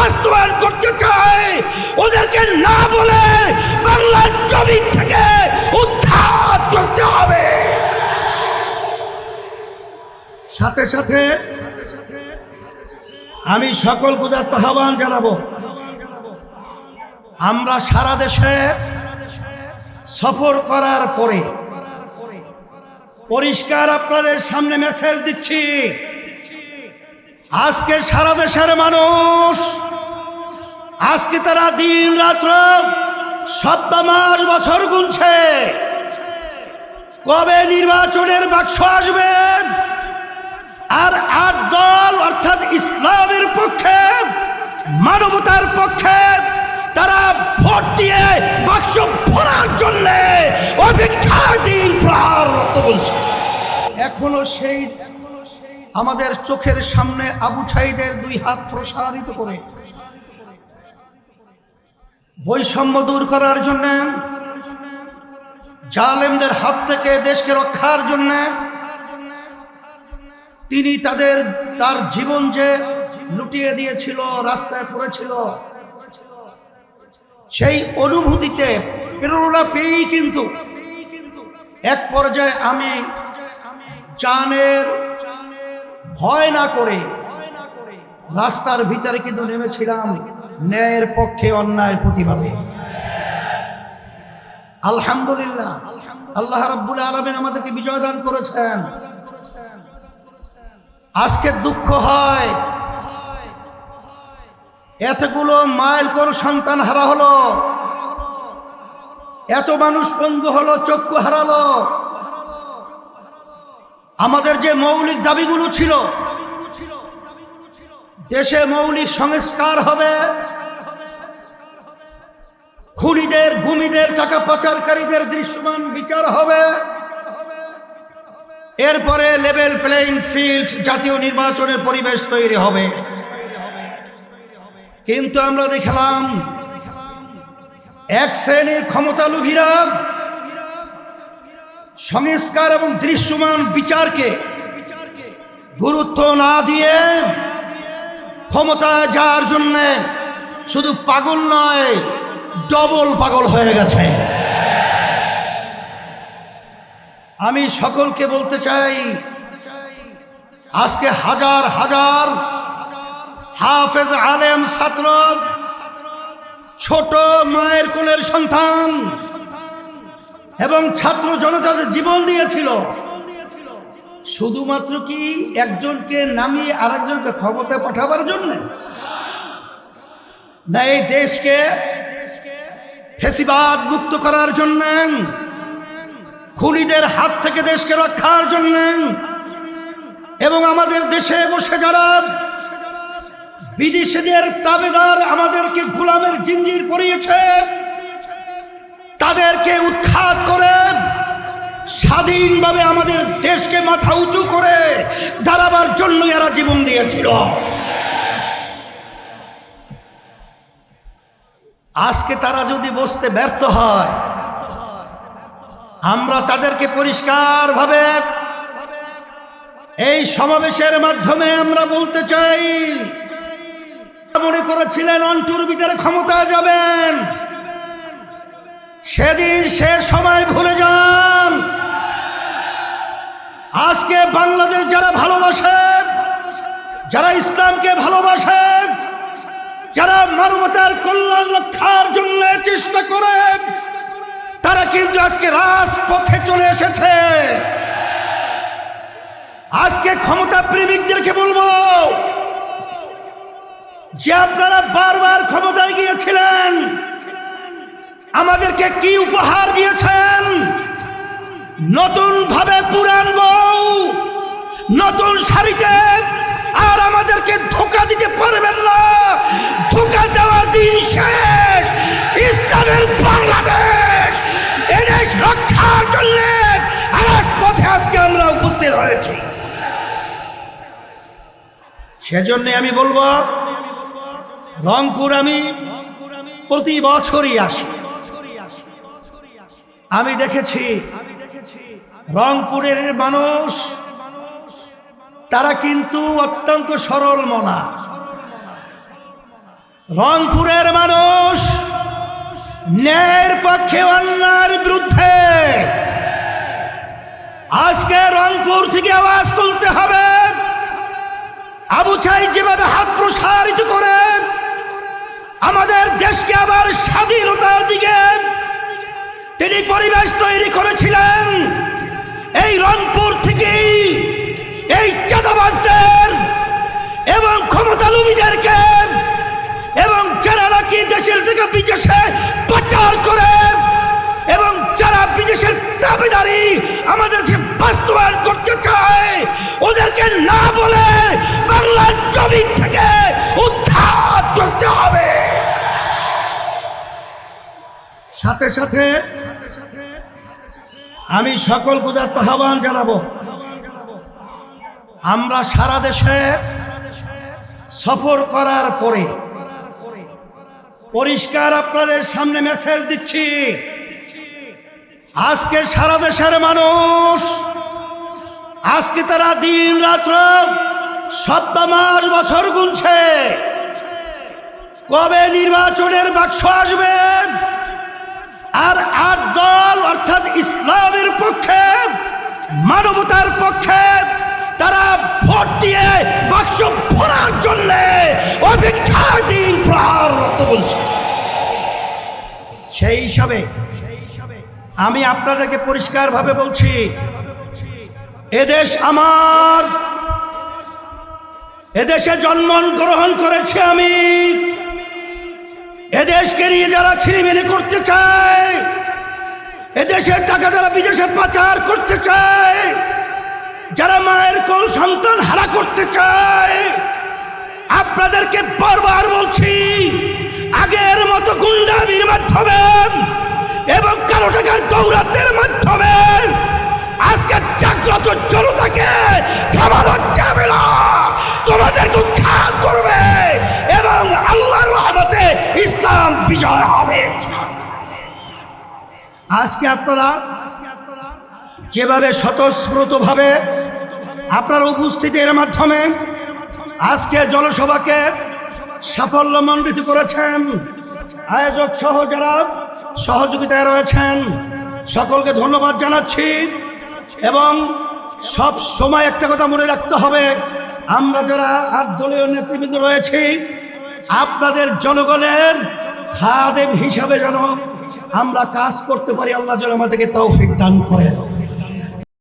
বাস্তবায়ন করতে চায়, ওদেরকে না বলে বাংলার জমিন থেকে উদ্ধার করতে হবে। সাথে সাথে আমি সকল পূজার আহ্বান জানাব। আমরা সারা দেশে সফর করার পরে পরিষ্কার আপনাদের সামনে মেসেজ দিচ্ছি। আজকে সারা দেশের মানুষ আজকে তারা দিন রাত্র সপ্তাহ, মাস, বছর গুনছে। কবে নির্বাচনের বাক্স আসবে? আর আট দল, অর্থাৎ ইসলামের পক্ষে, মানবতার পক্ষে, তারা ভোট দিয়ে বাক্স ভরার জন্য অপেক্ষার দিন প্রহার বলছে। এখনও সেই আমাদের চোখের সামনে আবু ছাইদের দুই হাত প্রসারিত করে। বৈষম্য দূর করার জন্য, জালেমদের হাত থেকে দেশকে রক্ষার জন্য তিনি তাদের, তার জীবন যে লুটিয়ে দিয়েছিল, রাস্তায় পড়েছিল, সেই অনুভূতিতে প্রেরণা পেয়েই কিন্তু এক পর্যায়ে আমি জানের ভয় না করে রাস্তার ভিতরে কিন্তু নেমেছিলাম। ন্যায়ের পক্ষে অন্যায়ের প্রতিবাদে। আলহামদুলিল্লাহ, আল্লাহ রাব্বুল আলমিন আমাদেরকে বিজয় দান করেছেন। আজকে দুঃখ হয়। এতগুলো মাইল কোন সন্তান হারা হলো। এত মানুষ পঙ্গু হলো, চক্ষু হারালো। আমাদের যে মৌলিক দাবিগুলো ছিল দেশে মৌলিক সংস্কার হবে। খুনিদের ভূমিদের টাকা পাচারকারীদের দৃশ্যমান বিচার হবে। এরপরে লেভেল প্লেইং ফিল্ড জাতীয় নির্বাচনের পরিবেশ তৈরি হবে। কিন্তু আমরা দেখলাম, এক শ্রেণির ক্ষমতালোভীরা সংস্কার এবং দৃশ্যমান বিচারকে গুরুত্ব না দিয়ে ক্ষমতা যাওয়ার জন্য শুধু পাগল নয় ডবল পাগল হয়ে গেছে। আমি সকলকে বলতে চাই, আজকে হাজার হাজার হাফেজ আলেম ছাত্র, ছোট মায়ের কোলের সন্তান এবং ছাত্র জনতাদের জীবন দিয়েছিল। শুধুমাত্র কি একজনকে নামিয়ে আরেকজনকে ক্ষমতায় পাঠাবার জন্য? না, এই দেশকে ফেসিবাদ মুক্ত করার জন্য, খুনিদের হাত থেকে দেশকে রক্ষার জন্য, এবং আমাদের দেশে বসে যারা বিদেশিদের তাবেদার আমাদেরকে গোলামের জিঞ্জির পরিয়েছে স্বাধীনভাবে আমাদের দেশকে মাথা উঁচু করে দাঁড়াবার জন্য এরা জীবন দিয়েছিল। আজকে তারা যদি বসতে ব্যর্থ হয়, আমরা তাদেরকে পরিষ্কারভাবে এই সমাবেশের মাধ্যমে আমরা বলতে চাই, মনে করেছিলেন অন্টুর ভিতরে ক্ষমতা যাবেন, সেদিন সে সময় ভুলে যান। আজকে বাংলাদেশ যারা ভালোবাসে, যারা ইসলামকে ভালোবাসে, যারা মানবতার কল্যাণ রক্ষার জন্য চেষ্টা করে, তারা কিন্তু আজকে রাজপথে চলে এসেছে। আজকে ক্ষমতা প্রেমিকদেরকে বলব, যে আপনারা বারবার ক্ষমতায় গিয়েছিলেন, আমাদেরকে কি উপহার দিয়েছেন নতুন ভাবে পুরান বউ, নতুন শাড়িতে আর আমাদেরকে ধোকা দিতে পারবেন না। ধোকা দেওয়ার দিন শেষ। ইসলামের বাংলাদেশ, এদেশ রক্ষার জন্য আজকে আমরা উপস্থিত হয়েছি। সেজন্য আমি বলব, রংপুর আমি প্রতি বছরই আসি। আমি দেখেছি রংপুরের মানুষ, তারা কিন্তু অত্যন্ত সরল মনা। রংপুরের মানুষ, ন্যায়ের পক্ষে অন্যায়ের বিরুদ্ধে। আজকে রংপুর থেকে আওয়াজ তুলতে হবে। আবু চাই যেভাবে হাত প্রসারিত করে, আমাদের দেশকে আবার স্বাধীনতার দিকে তিনি পরিবেশ তৈরি করেছিলেন। এই রংপুর থেকেই এই চাঁদাবাজদের এবং ক্ষমতালুবীদেরকে এবং যারা নাকি দেশের থেকে বিদেশে পাচার করে এবং যারা বিদেশের দাবিদারি আমাদের বাস্তবায়ন করতে চায়, ওদেরকে না বলে বাংলার জমিন থেকে উদ্ধার করতে হবে। সাথে সাথে আমি সকল পূজার আহ্বান জানাব। আমরা সারা দেশে সফর করার পরে পরিষ্কার আপনাদের সামনে মেসেজ দিচ্ছি। আজকে সারা দেশের মানুষ, আজকে তারা দিন রাত্র, সপ্তাহ, মাস, বছর গুনছে। কবে নির্বাচনের বাক্স আসবে? আর আট দল অর্থাৎ ইসলামের পক্ষে, মানবতার পক্ষে তারা ভোট দিয়ে বাক্স ভরার জন্য অপেক্ষা দিন বলছে। সেই হিসাবে আমি আপনাদেরকে পরিষ্কারভাবে বলছি, এদেশ আমার, এদেশে জন্ম গ্রহণ করেছি আমি। এদেশকে নিয়ে যারা ছিনিমিনি করতে চায়, এদেশের টাকা যারা বিদেশে পাচার করতে চায়, যারা মায়ের কোল সন্তান হারা করতে চায়, আপনাদেরকে বারবার বলছি, আগের মতো গুন্ডামির মাধ্যমে এবং কালো টাকার দৌরাত্মের মাধ্যমে আজকে আপনারা যেভাবে স্বতঃস্ফূর্তভাবে আপনার উপস্থিতির মাধ্যমে আজকে জনসভাকে সাফল্যমণ্ডিত করেছেন, আয়োজক সহ যারা সহযোগিতায় রয়েছেন, সকলকে ধন্যবাদ জানাচ্ছি এবং সব সময় একটা কথা মনে রাখতে হবে, আমরা যারা আট দলীয় নেতৃবৃন্দ রয়েছি, আপনাদের জনগণের খাদেম হিসাবে যেন আমরা কাজ করতে পারি আল্লাহ যেন আমাদেরকে তৌফিক দান করেন।